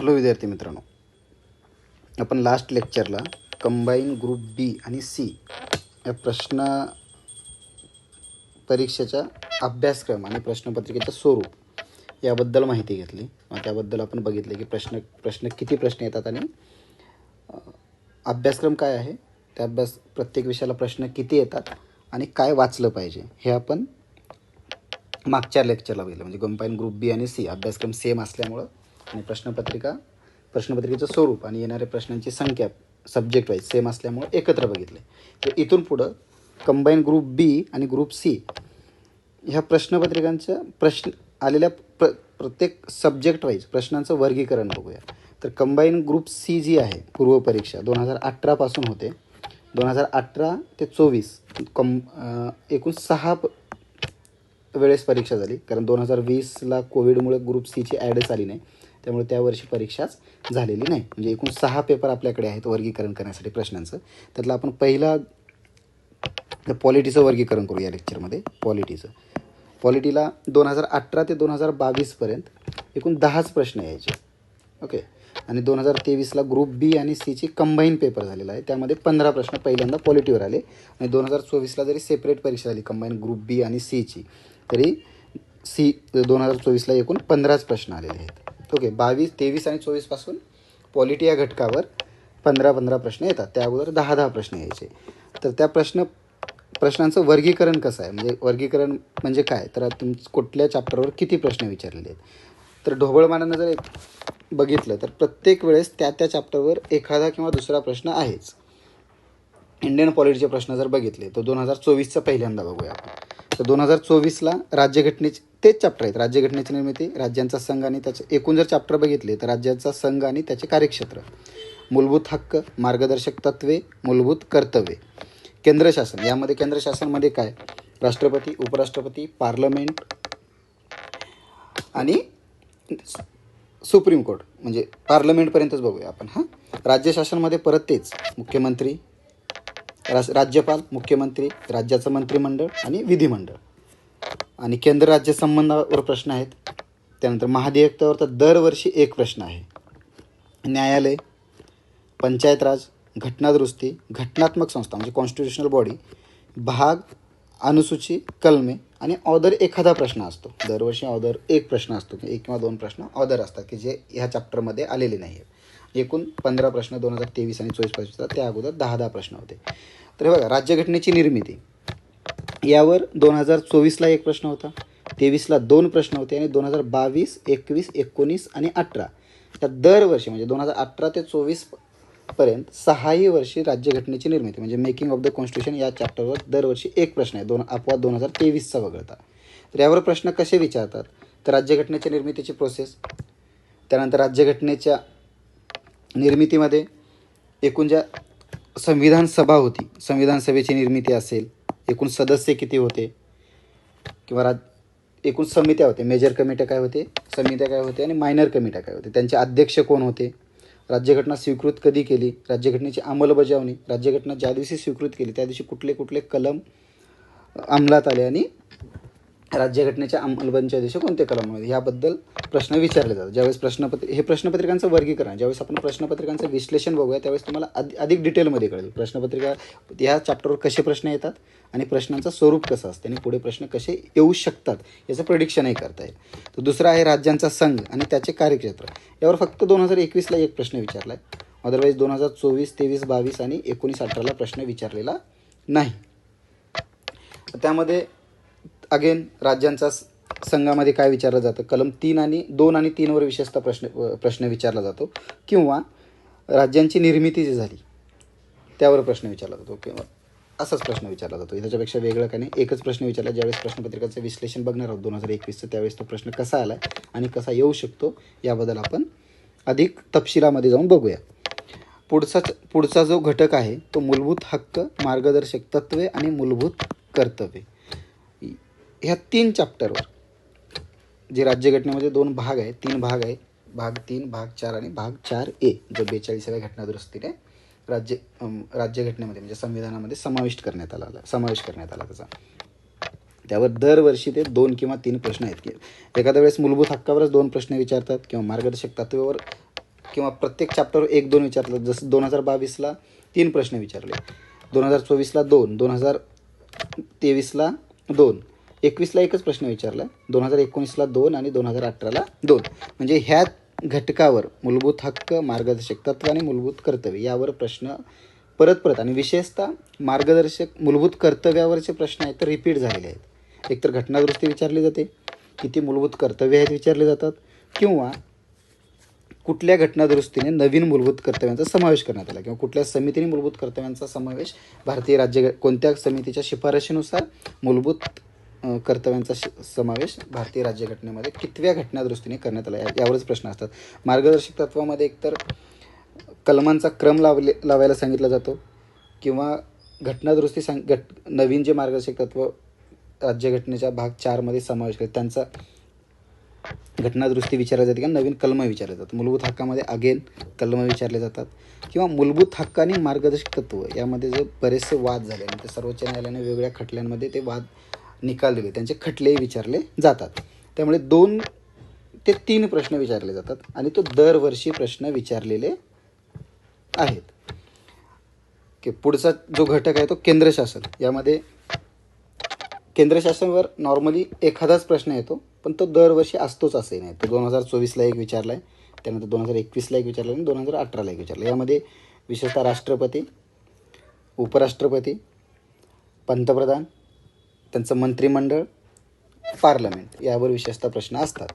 Hello विद्यार्थी मित्रांनो. आपण लास्ट लेक्चरला कंबाईन ग्रुप बी आणि सी या प्रश्न परीक्षेचा अभ्यासक्रम आणि प्रश्नपत्रिकेचं स्वरूप याबद्दल माहिती घेतली. त्याबद्दल आपण बघितले की प्रश्न प्रश्न किती प्रश्न येतात आणि अभ्यासक्रम काय आहे? त्या अभ्यास प्रत्येक विषयाला प्रश्न किती येतात आणि काय वाचलं पाहिजे? हे आपण मागच्या लेक्चरला बघितलं. म्हणजे कंबाईन ग्रुप बी आणि सी अभ्यासक्रम सेम असल्यामुळं आणि प्रश्नपत्रिका प्रश्नपत्रिकेचं स्वरूप आणि येणाऱ्या प्रश्नांची संख्या सब्जेक्ट वाईज सेम असल्यामुळं एकत्र बघितले. तर इथून पुढं कंबाईन ग्रुप बी आणि ग्रुप सी ह्या प्रश्नपत्रिकांच्या प्रश्न आलेल्या प्र प्रत्येक सब्जेक्ट वाईज प्रश्नांचं वर्गीकरण बघूया. तर कंबाईन ग्रुप सी जी आहे पूर्वपरीक्षा दोन हजार अठरापासून होते. दोन हजार अठरा ते चोवीस कम एकूण सहा प वेळेस परीक्षा झाली. कारण दोन हजार वीसला कोविडमुळे ग्रुप सीची ॲडच आली नाही. त्यामुळे त्या वर्षी परीक्षाच झालेली नाही. म्हणजे एकूण सहा पेपर आपल्याकडे आहेत वर्गीकरण करण्यासाठी प्रश्नांचं. त्यातलं आपण पहिला पॉलिटीचं वर्गीकरण करू या लेक्चरमध्ये. पॉलिटीचं. पॉलिटीला दोन हजार अठरा ते दोन हजार बावीसपर्यंत एकूण दहाच प्रश्न यायचे. ओके? आणि दोन हजार तेवीसला ग्रुप बी आणि सीची कंबाईन पेपर झालेला आहे. त्यामध्ये पंधरा प्रश्न पहिल्यांदा पॉलिटीवर आले. आणि दोन हजार चोवीसला जरी सेपरेट परीक्षा झाली कंबाईन ग्रुप बी आणि सीची तरी सी दोन हजार चोवीसला एकूण पंधराच प्रश्न आलेले आहेत. ओके बावीस तेवीस आणि चोवीसपासून पॉलिटी या घटकावर पंधरा पंधरा प्रश्न येतात. त्या अगोदर दहा दहा प्रश्न यायचे. तर त्या प्रश्न प्रश्नांचं वर्गीकरण कसं आहे? म्हणजे वर्गीकरण म्हणजे काय? तर तुम कुठल्या चॅप्टरवर किती प्रश्न विचारलेले आहेत? तर ढोबळमानानं जर एक बघितलं तर प्रत्येक वेळेस त्या त्या चॅप्टरवर एखादा किंवा दुसरा प्रश्न आहेच. इंडियन पॉलिटीचे प्रश्न जर बघितले तर दोन हजार चोवीसचा पहिल्यांदा बघूया आपण. तर दोन हजार चोवीसला राज्यघटनेचे तेच चॅप्टर आहेत. राज्यघटनेची निर्मिती राज्यांचा संघ आणि त्याचे एकूण जर चॅप्टर बघितले तर राज्याचा संघ आणि त्याचे कार्यक्षेत्र. मूलभूत हक्क मार्गदर्शक तत्वे मूलभूत कर्तव्ये. केंद्र शासन. यामध्ये केंद्र शासनमध्ये काय? राष्ट्रपती उपराष्ट्रपती पार्लमेंट आणि सुप्रीम कोर्ट. म्हणजे पार्लमेंटपर्यंतच बघूया आपण हां. राज्य शासनमध्ये परत तेच. मुख्यमंत्री रास राज्यपाल मुख्यमंत्री राज्याचं मंत्रिमंडळ आणि विधिमंडळ. आणि केंद्र राज्य संबंधावर प्रश्न आहेत. त्यानंतर महाधिवक्तावर तर दरवर्षी एक प्रश्न आहे. न्यायालय पंचायत राज घटनादुरुस्ती घटनात्मक संस्था म्हणजे कॉन्स्टिट्युशनल बॉडी भाग अनुसूची कलमे आणि ऑदर एखादा प्रश्न असतो. दरवर्षी ऑदर एक प्रश्न असतो. एक किंवा दोन प्रश्न ऑदर असतात की जे ह्या चॅप्टरमध्ये आलेले नाही आहेत एकूण पंधरा प्रश्न दोन हजार तेवीस आणि चोवीसपासून त्या अगोदर दहा दहा प्रश्न होते. तर हे बघा राज्यघटनेची निर्मिती. यावर दोन हजार चोवीसला एक प्रश्न होता तेवीसला दोन प्रश्न होते आणि दोन हजार बावीस एकवीस एकोणीस आणि अठरा. या दरवर्षी म्हणजे दोन हजार अठरा ते चोवीसपर्यंत सहाही वर्षी राज्यघटनेची निर्मिती म्हणजे मेकिंग ऑफ द कॉन्स्टिट्यूशन या चॅप्टरवर दरवर्षी एक प्रश्न आहे दोन अपवाद दोन हजार तेवीसचा वगळता. तर यावर प्रश्न कसे विचारतात? तर राज्यघटनेच्या निर्मितीची प्रोसेस त्यानंतर राज्यघटनेच्या निर्मितीमध्ये एकूण ज्या संविधान सभा होती संविधान सभेची निर्मिती असेल एकूण सदस्य किती होते किंवा राज एकूण समित्या होते मेजर कमिट्या काय होते समित्या काय होते आणि मायनर कमिट्या काय होते त्यांचे अध्यक्ष कोण होते राज्यघटना स्वीकृत कधी केली राज्यघटनेची अंमलबजावणी राज्यघटना ज्या दिवशी स्वीकृत केली त्या दिवशी कुठले कुठले कलम अंमलात आले आणि राज्यघटनेच्या अंमलबजावणीच्या दिवशी कोणते कलम होते? याबद्दल प्रश्न विचारले जातात. ज्यावेळेस प्रश्नपत्र हे प्रश्नपत्रिकांचं वर्गीकरण ज्यावेळेस आपण प्रश्नपत्रिकांचं विश्लेषण बघूया त्यावेळेस तुम्हाला अधिक अधिक डिटेलमध्ये कळेल. प्रश्नपत्रिका ह्या चॅप्टरवर कसे प्रश्न येतात आणि प्रश्नांचं स्वरूप कसं असतं? आणि पुढे प्रश्न कसे येऊ शकतात याचं प्रडिक्शनही करता येईल. तर दुसरा आहे राज्यांचा संघ आणि त्याचे कार्यक्षेत्र. यावर फक्त दोन हजार एकवीसला एक प्रश्न विचारला आहे अदरवाईज दोन हजार चोवीस तेवीस बावीस आणि एकोणीस अठराला प्रश्न विचारलेला नाही. त्यामध्ये अगेन राज्यांचा स- संघामध्ये काय विचारलं जातं? कलम तीन आणि दोन आणि तीनवर विशेषतः प्रश्न प्रश्न विचारला जातो. किंवा राज्यांची निर्मिती जी झाली त्यावर प्रश्न विचारला जातो. किंवा असाच प्रश्न विचारला जातो. त्याच्यापेक्षा वेगळं काही नाही. एकच प्रश्न विचारला ज्यावेळेस प्रश्नपत्रिकाचं विश्लेषण बघणार आहोत दोन हजार एकवीसचं त्यावेळेस तो प्रश्न कसा आला आणि कसा येऊ शकतो याबद्दल आपण अधिक तपशिलामध्ये जाऊन बघूया. पुढचा पुढचा जो घटक आहे तो मूलभूत हक्क मार्गदर्शक तत्वे आणि मूलभूत कर्तव्ये. ह्या तीन चॅप्टरवर जे राज्यघटनेमध्ये दोन भाग आहे तीन भाग आहे भाग तीन भाग चार आणि भाग चार ए जो बेचाळीसाव्या घटनादुरुस्तीने राज्य राज्यघटनेमध्ये म्हणजे संविधानामध्ये समाविष्ट करण्यात आला आला- समावेश करण्यात आला त्याचा. त्यावर दरवर्षी ते दोन किंवा तीन प्रश्न आहेत की एखाद्या वेळेस मूलभूत हक्कावरच दोन प्रश्न विचारतात किंवा मार्गदर्शक तत्वावर किंवा प्रत्येक चॅप्टरवर एक दोन विचारलं जसं दोन हजार बावीसला तीन प्रश्न विचारले दोन हजार चोवीसला दोन दोन हजार तेवीसला दोन एकवीसला एकच प्रश्न विचारला. दोन हजार एकोणीसला दोन आणि दोन हजार अठराला दोन. म्हणजे ह्या घटकावर मूलभूत हक्क मार्गदर्शक तत्व आणि मूलभूत कर्तव्य यावर प्रश्न परत परत आणि विशेषतः मार्गदर्शक मूलभूत कर्तव्यावरचे प्रश्न आहेत तर रिपीट झालेले आहेत. एकतर घटनादुरुस्ती विचारली जाते किती मूलभूत कर्तव्य आहेत विचारले जातात किंवा कुठल्या घटनादुरुस्तीने नवीन मूलभूत कर्तव्यांचा समावेश करण्यात आला किंवा कुठल्या समितीने मूलभूत कर्तव्यांचा समावेश भारतीय राज्य कोणत्या समितीच्या शिफारशीनुसार मूलभूत कर्तव्यांचा समावेश भारतीय राज्यघटनेमध्ये कितव्या घटनादृष्टीने करण्यात आला या- यावरच प्रश्न असतात. मार्गदर्शक तत्वामध्ये एकतर कलमांचा क्रम लावले लावायला सांगितला जातो किंवा घटनादुरुस्ती सांग घट नवीन जे मार्गदर्शक तत्व राज्यघटनेच्या भाग चारमध्ये समावेश करतात त्यांचा घटनादृष्टी विचारल्या जाते किंवा नवीन कलम विचारले जातात. मूलभूत हक्कामध्ये अगेन कलम विचारले जातात किंवा मूलभूत हक्क आणि मार्गदर्शक तत्व यामध्ये जे बरेचसे वाद झाले आणि ते सर्वोच्च न्यायालयाने वेगवेगळ्या खटल्यांमध्ये ते वाद निकाल दिले. त्यांचे खटलेही विचारले जातात. त्यामुळे दोन ते तीन प्रश्न विचारले जातात आणि तो दरवर्षी प्रश्न विचारलेले आहेत. की पुढचा जो घटक आहे तो केंद्र शासन. यामध्ये केंद्र शासनावर नॉर्मली एखादाच प्रश्न येतो पण तो दरवर्षी असतोच असंही नाही. तो दोन हजार चोवीसला एक विचारला आहे त्यानंतर दोन हजार एकवीसला एक विचारला आणि दोन हजार अठराला एक विचारला यामध्ये विशेषतः राष्ट्रपती उपराष्ट्रपती पंतप्रधान त्यांचं मंत्रिमंडळ पार्लमेंट यावर विशेषतः प्रश्न असतात.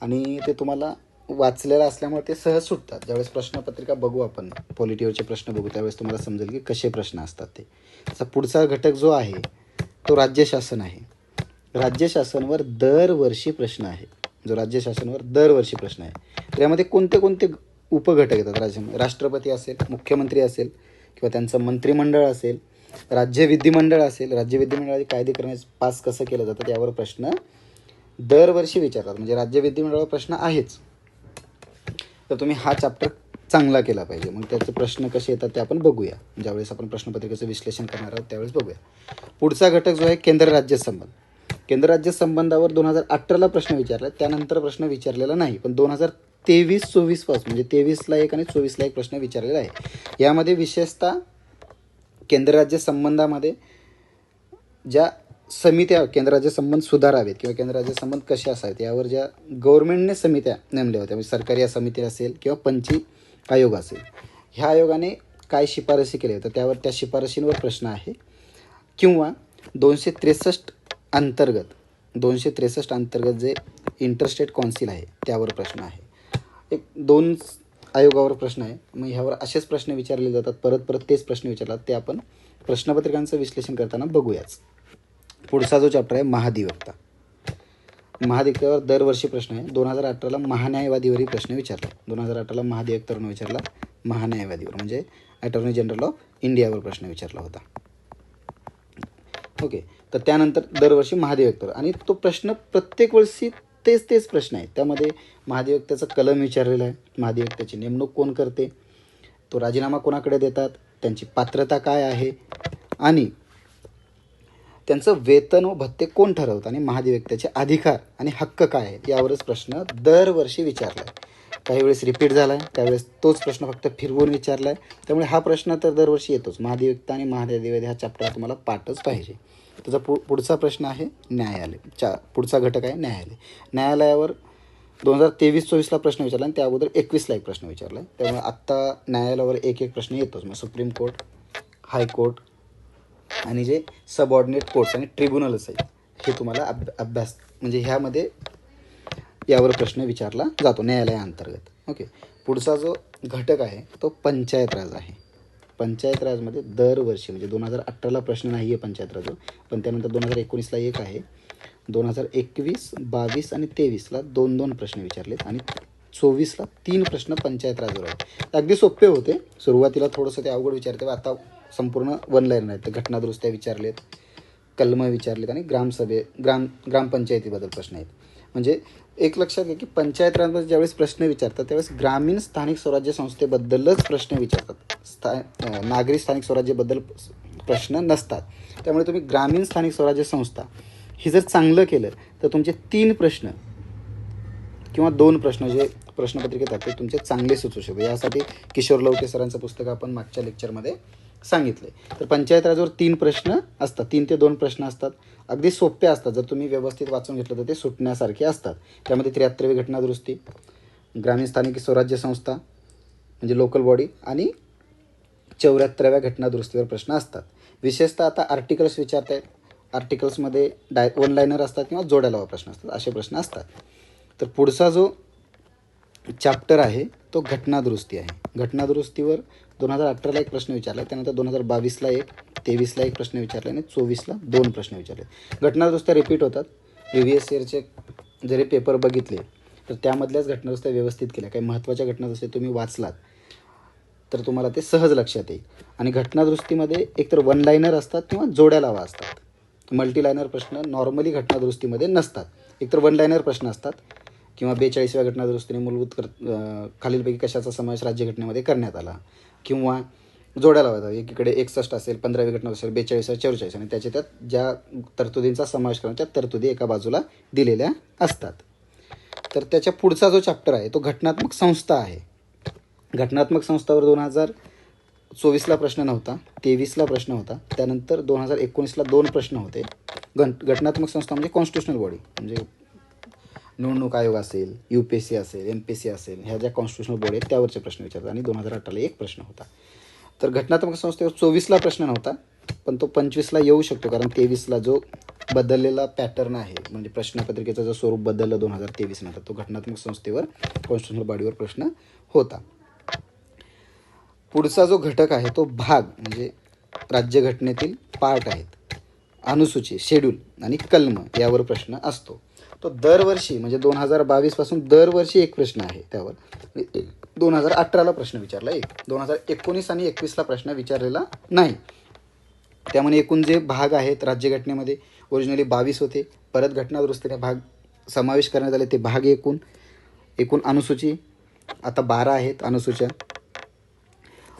आणि ते तुम्हाला वाचलेलं असल्यामुळे ते सहज सुटतात. ज्यावेळेस प्रश्नपत्रिका बघू आपण पॉलिटीवरचे प्रश्न बघू त्यावेळेस तुम्हाला समजेल की कसे प्रश्न असतात ते. त्याचा पुढचा घटक जो आहे तो राज्य शासन आहे. राज्य शासनवर दरवर्षी प्रश्न आहे. जो राज्य शासनवर दरवर्षी प्रश्न आहे. तर यामध्ये कोणते कोणते उपघटक येतात? राज्य राष्ट्रपती असेल मुख्यमंत्री असेल किंवा त्यांचं मंत्रिमंडळ असेल राज्य विधिमंडळ असेल राज्य विधिमंडळाचे कायदे करण्यास पास कसं केलं जातं यावर प्रश्न दरवर्षी विचारतात. म्हणजे राज्य विधिमंडळावर प्रश्न आहेच. तर तुम्ही हा चॅप्टर चांगला केला पाहिजे. मग त्याचे प्रश्न कसे येतात ते आपण बघूया. ज्यावेळेस आपण प्रश्नपत्रिकेचं विश्लेषण करणार आहोत त्यावेळेस बघूया. पुढचा घटक जो आहे केंद्र राज्य संबंध. केंद्र राज्य संबंधावर दोन हजार अठराला प्रश्न विचारला. त्यानंतर प्रश्न विचारलेला नाही पण दोन हजार तेवीस चोवीसपासून म्हणजे तेवीसला एक आणि चोवीसला एक प्रश्न विचारलेला आहे. यामध्ये विशेषतः केंद्रराज्य संबंधामध्ये ज्या समित्या केंद्र संबंध सुधारावेत किंवा केंद्र संबंध कसे असावेत यावर ज्या गव्हर्नमेंटने समित्या नेमल्या होत्या म्हणजे सरकारी समिती असेल किंवा पंची आयोग असेल ह्या आयोगाने काय शिफारसी केल्या होत्या त्यावर त्या शिफारशींवर प्रश्न आहे. किंवा दोनशे त्रेसष्ट अंतर्गत दोनशे त्रेसष्ट अंतर्गत जे इंटरस्टेट कौन्सिल आहे त्यावर प्रश्न आहे. एक दोन आयोगावर प्रश्न आहे. मग ह्यावर असेच प्रश्न विचारले जातात. परत परत तेच प्रश्न विचारतात. ते आपण प्रश्नपत्रिकांचं विश्लेषण करताना बघूयाच. पुढचा जो चॅप्टर आहे महाधिवक्ता. महाधिवक्तावर दरवर्षी प्रश्न आहे. दोन हजार अठराला महान्यायवादीवरही प्रश्न विचारला. दोन हजार अठराला महाधिवक्तावरून विचारला. महान्यायवादीवर. म्हणजे अटॉर्नी जनरल ऑफ इंडियावर प्रश्न विचारला होता. ओके तर त्यानंतर दरवर्षी महाधिवक्तावर आणि तो प्रश्न प्रत्येक वर्षी तेच तेच प्रश्न आहेत. त्यामध्ये महाधिवक्त्याचा कलम विचारलेला आहे. महाधिवक्त्याची नेमणूक कोण करते? तो राजीनामा कोणाकडे देतात? त्यांची पात्रता काय आहे? आणि त्यांचं वेतन व भत्ते कोण ठरवतं? आणि महाधिवक्त्याचे अधिकार आणि हक्क काय आहेत? यावरच प्रश्न दरवर्षी विचारला आहे काही वेळेस रिपीट झाला आहे त्यावेळेस तोच प्रश्न फक्त फिरवून विचारला आहे त्यामुळे हा प्रश्न तर दरवर्षी येतोच. महाधिवक्ता आणि महाधिवक्ता हा चॅप्टर तुम्हाला पाठच पाहिजे. त्याचा पु पुढचा प्रश्न आहे न्यायालय. चा पुढचा घटक आहे न्यायालय. न्यायालयावर दोन हजार तेवीस चोवीसला प्रश्न विचारला आणि त्या अगोदर एकवीसला एक प्रश्न विचारला. आहे त्यामुळे आत्ता न्यायालयावर एक एक प्रश्न येतोच. मग सुप्रीम कोर्ट हायकोर्ट आणि जे सबऑर्डिनेट कोर्ट्स आणि ट्रिब्युनल्स आहेत हे तुम्हाला अभ अभ्यास म्हणजे ह्यामध्ये यावर प्रश्न विचारला जातो न्यायालयाअंतर्गत. ओके. पुढचा जो घटक आहे तो पंचायत राज आहे. पंचायत राजमध्ये दरवर्षी म्हणजे दोन हजार अठराला प्रश्न नाही आहे पंचायत राज पण त्यानंतर दोन हजार एकोणीसला एक आहे. दोन हजार एकवीस बावीस आणि तेवीसला दोन दोन प्रश्न विचारलेत आणि चोवीसला तीन प्रश्न पंचायत राजवर आहेत अगदी सोपे होते. सुरुवातीला थोडंसं ते अवघड विचारते आता संपूर्ण वन लाईन आहेत. घटनादुरुस्त्या विचारलेत कलमं विचारलेत आणि ग्रामसभे ग्राम ग्रामपंचायतीबद्दल प्रश्न आहेत. म्हणजे एक लक्षात घ्या की पंचायत राजमध्ये ज्यावेळेस प्रश्न विचारतात त्यावेळेस ग्रामीण स्थानिक स्वराज्य संस्थेबद्दलच प्रश्न विचारतात. स्था नागरी स्थानिक स्वराज्यबद्दल प्रश्न नसतात. त्यामुळे तुम्ही ग्रामीण स्थानिक स्वराज्य संस्था हे जर चांगलं केलं तर तुमचे तीन प्रश्न किंवा दोन प्रश्न जे प्रश्नपत्रिकेत आहेत ते तुमचे चांगले सुचू शकते यासाठी किशोर लवटे सरांचं पुस्तक आपण मागच्या लेक्चरमध्ये सांगितले. तर पंचायत राजवर तीन प्रश्न असतात. तीन ते दोन प्रश्न असतात. अगदी सोपे असतात. जर तुम्ही व्यवस्थित वाचून घेतलं तर ते सुटण्यासारखे असतात. त्यामध्ये त्र्याहत्तरवी घटना दुरुस्ती ग्रामीण स्थानिक स्वराज्य संस्था म्हणजे लोकल बॉडी आणि चौऱ्याहत्तराव्या घटना दुरुस्तीवर प्रश्न असतात. विशेषतः आता आर्टिकल्स विचारत आहेत आर्टिकल्समध्ये डाय ऑनलाईनर असतात किंवा जोड्या लावा प्रश्न असतात. असे प्रश्न असतात. तर पुढचा जो चॅप्टर आहे तो घटना दुरुस्ती आहे. घटना दुरुस्तीवर दोन हजार अठराला एक प्रश्न विचारला त्यानंतर दोन हजार बावीसला एक तेवीसला एक प्रश्न विचारला आणि चोवीसला दोन प्रश्न विचारले. घटनादुरुस्त्या रिपीट होतात. प्रिव्हियस व्ही एस इयरचे जरी पेपर बघितले तर त्यामधल्याच घटनादुरुस्त्या व्यवस्थित केल्या. काही महत्त्वाच्या घटना तुम्ही वाचलात तर तुम्हाला ते सहज लक्षात येईल. आणि घटना एकतर वन लायनर असतात किंवा जोड्या लावा असतात. मल्टी प्रश्न नॉर्मली घटना नसतात. एकतर वन लायनर प्रश्न असतात किंवा बेचाळीसव्या घटनादुरुस्तीने मूलभूत कर खालीलपैकी कशाचा समावेश राज्यघटनेमध्ये करण्यात आला. किंवा जोड्या लावायचा. एकीकडे एकसष्ट असेल पंधरावी घटना असेल बेचाळीस चौवेचाळीस आणि त्याच्या त्यात ज्या तरतुदींचा समावेश करून त्या तरतुदी एका बाजूला दिलेल्या असतात. तर त्याच्या पुढचा जो चॅप्टर आहे तो घटनात्मक संस्था आहे. घटनात्मक संस्थावर दोन हजार चोवीसला प्रश्न नव्हता तेवीसला प्रश्न होता. त्यानंतर दोन हजार एकोणीसला दोन प्रश्न होते. घन घटनात्मक संस्था म्हणजे कॉन्स्टिट्युशनल बॉडी म्हणजे निवडणूक आयोग असेल यू पी एस सी असेल एम पी एस सी असेल ह्या ज्या कॉन्स्टिट्युशनल बॉडी आहेत त्यावरचे प्रश्न विचारतात. आणि दोन हजार अठराला एक प्रश्न होता. तर घटनात्मक संस्थेवर चोवीसला प्रश्न नव्हता पण तो पंचवीसला येऊ शकतो कारण तेवीसला जो बदललेला पॅटर्न आहे म्हणजे प्रश्नपत्रिकेचं जो स्वरूप बदललं दोन हजार तेवीसनंतर तो घटनात्मक संस्थेवर कॉन्स्टिट्युशनल बॉडीवर प्रश्न होता. पुढचा जो घटक आहे तो भाग म्हणजे राज्यघटनेतील पार्ट आहेत अनुसूची शेड्यूल आणि कलम यावर प्रश्न असतो. तो दरवर्षी म्हणजे दोन हजार बावीसपासून दरवर्षी एक प्रश्न आहे त्यावर. दोन हजार अठराला प्रश्न विचारला एक. दोन हजार एकोणीस आणि एकवीसला प्रश्न विचारलेला नाही. त्यामुळे एकूण जे भाग आहेत राज्यघटनेमध्ये ओरिजिनली बावीस होते. परत घटनादुरुस्तीने भाग समावेश करण्यात आले ते भाग एकूण. एकूण अनुसूची आता बारा आहेत अनुसूच्या.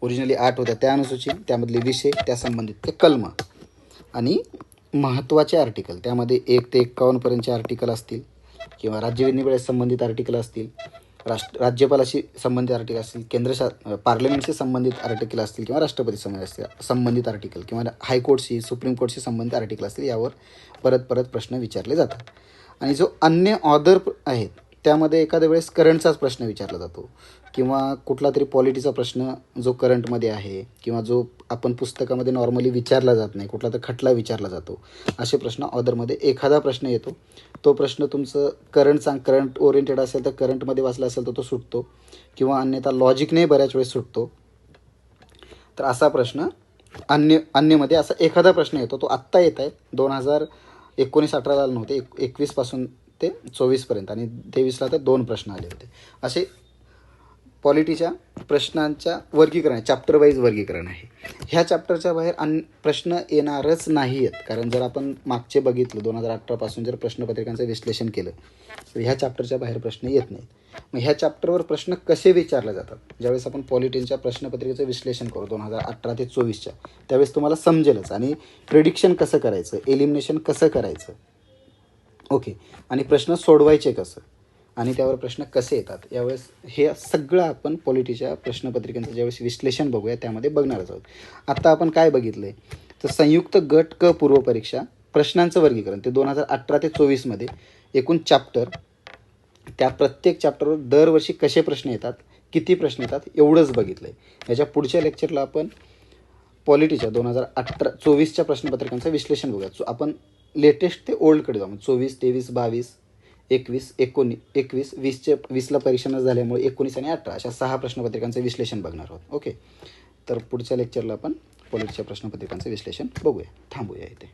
ओरिजिनली आठ होत्या त्या अनुसूची त्यामधले विषय त्या संबंधित ते कलम. आणि महत्त्वाचे आर्टिकल त्यामध्ये एक ते एक्कावन्नपर्यंतचे आर्टिकल असतील किंवा राज्यविधिवेळे संबंधित आर्टिकल असतील राष्ट्र राज्यपालाशी संबंधित आर्टिकल असतील केंद्र शा पार्लमेंटशी संबंधित आर्टिकल असतील किंवा राष्ट्रपती संबंधित असतील संबंधित आर्टिकल किंवा हायकोर्टशी सुप्रीम कोर्टशी संबंधित आर्टिकल असतील यावर परत परत प्रश्न विचारले जातात. आणि जो अन्य ऑदर आहेत त्यामध्ये एखाद्या वेळेस करंटचाच प्रश्न विचारला जातो किंवा कुठला तरी पॉलिटीचा प्रश्न जो करंटमध्ये आहे किंवा जो आपण पुस्तकामध्ये नॉर्मली विचारला जात नाही. कुठला तर खटला विचारला जातो. असे प्रश्न ऑदरमध्ये एखादा प्रश्न येतो. तो प्रश्न तुमचं करंट सांग करंट ओरिएंटेड असेल तर करंटमध्ये वाचला असेल तर तो सुटतो. किंवा अन्यथा लॉजिकने बऱ्याच वेळेस सुटतो. तर असा प्रश्न अन्य अन्यमध्ये असा एखादा प्रश्न येतो. तो आत्ता येत आहे. दोन हजार एकोणीस अठराला नव्हते. एक एकवीसपासून ते चोवीसपर्यंत आणि तेवीसला तर दोन प्रश्न आले होते. असे पॉलिटीच्या प्रश्नांच्या वर्गीकरण चॅप्टर वाईज वर्गीकरण आहे. ह्या चॅप्टरच्या बाहेर अन प्रश्न येणारच नाही आहेत कारण जर आपण मागचे बघितलं दोन हजार अठरापासून जर प्रश्नपत्रिकांचं विश्लेषण केलं तर ह्या चॅप्टरच्या बाहेर प्रश्न येत नाहीत. मग ह्या चॅप्टरवर प्रश्न कसे विचारले जातात? ज्यावेळेस आपण पॉलिटीच्या प्रश्नपत्रिकेचं विश्लेषण करू दोन हजार अठरा ते चोवीसच्या त्यावेळेस तुम्हाला समजेलच. आणि प्रिडिक्शन कसं करायचं? एलिमिनेशन कसं करायचं? ओके आणि प्रश्न सोडवायचे कसं? आणि त्यावर प्रश्न कसे येतात? यावेळेस हे सगळं आपण पॉलिटीच्या प्रश्नपत्रिकांचं ज्यावेळेस विश्लेषण बघूया त्यामध्ये बघणारच आहोत. आत्ता आपण काय बघितलं आहे तर संयुक्त गट क पूर्वपरीक्षा प्रश्नांचं वर्गीकरण ते दोन हजार अठरा ते चोवीसमध्ये एकूण चॅप्टर त्या प्रत्येक चॅप्टरवर दरवर्षी कसे प्रश्न येतात किती प्रश्न येतात एवढंच बघितलं आहे याच्या पुढच्या लेक्चरला आपण पॉलिटीच्या दोन हजार अठरा चोवीसच्या प्रश्नपत्रिकांचं विश्लेषण बघूया. सो आपण लेटेस्ट ते ओल्डकडे जाऊ. चोवीस तेवीस बावीस एकवीस एकोणी एकवीस वीसचे वीसला परीक्षा न झाल्यामुळे एकोणीस आणि अठरा अशा सहा प्रश्नपत्रिकांचं विश्लेषण बघणार आहोत. ओके. तर पुढच्या लेक्चरला आपण पॉलिटच्या प्रश्नपत्रिकांचं विश्लेषण बघूया थांबूया इथे.